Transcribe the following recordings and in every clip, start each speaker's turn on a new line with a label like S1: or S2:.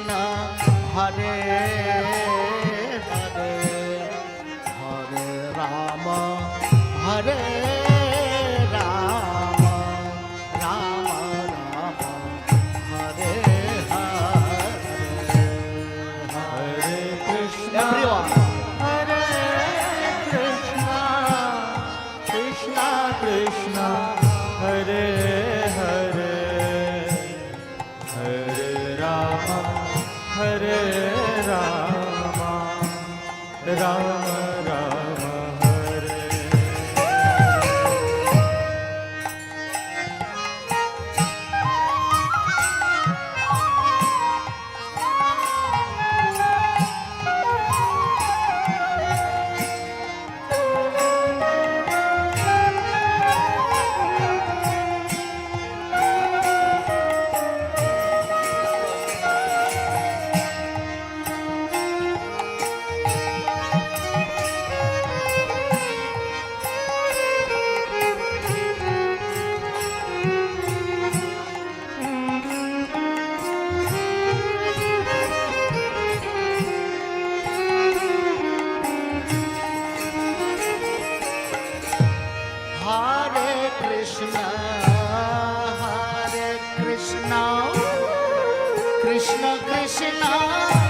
S1: কৃষ্ণ হরে। રામ कृष्ण कृष्ण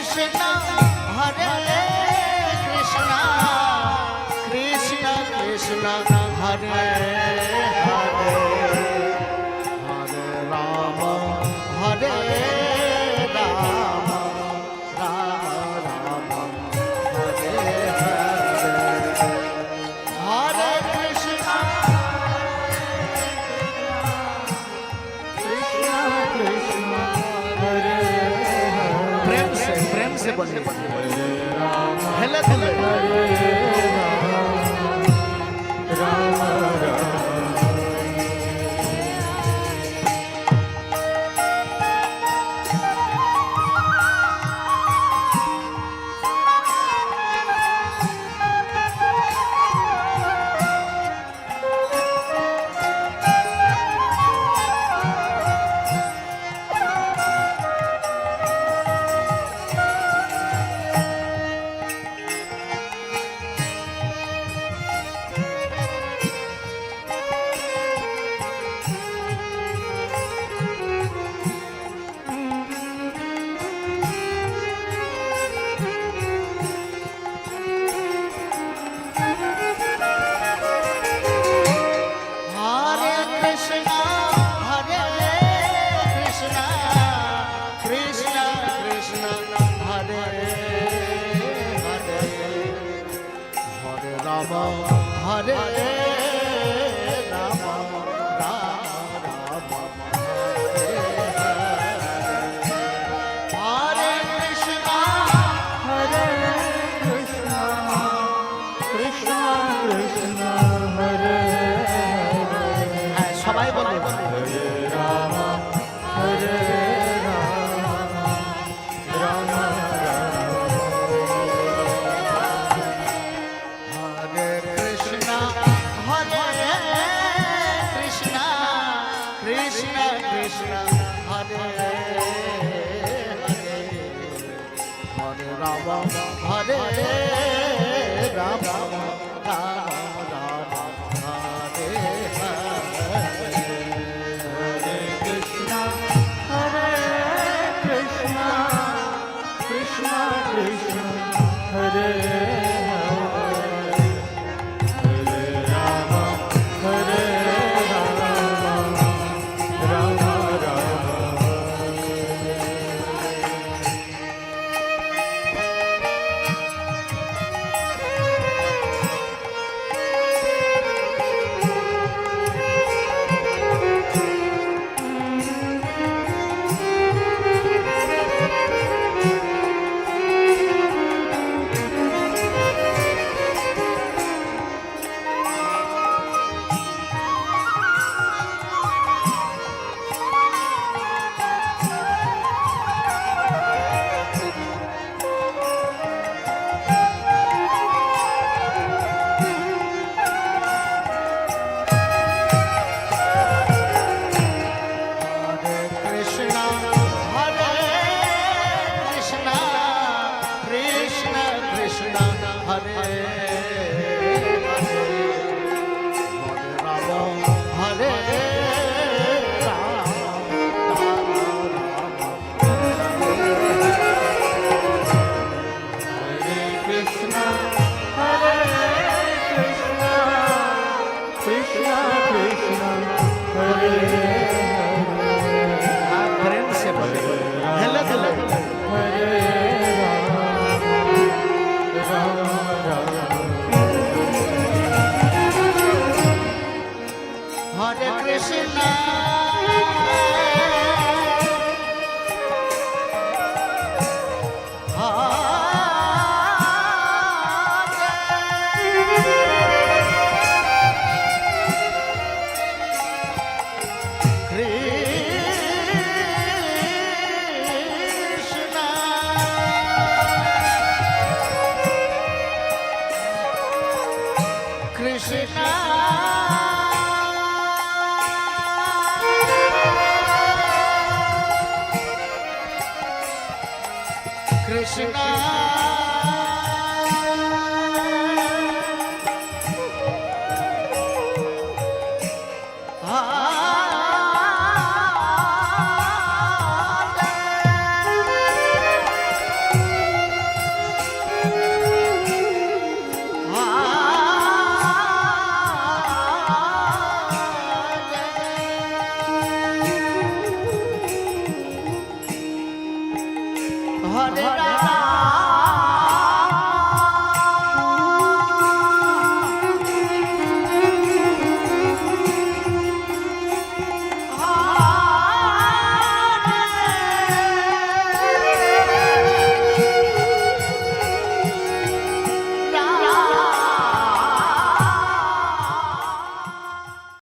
S1: কৃষ্ণ হরে রাম হরে রাম
S2: হ্যাঁ, সবাই
S1: বল। hare rama hare rama
S2: Krishna, Krishna, Krishna, Krishna,
S1: Krishna, Krishna, Krishna, Krishna,
S2: Krishna, Krishna,
S1: Krishna, Krishna, Krishna, Krishna.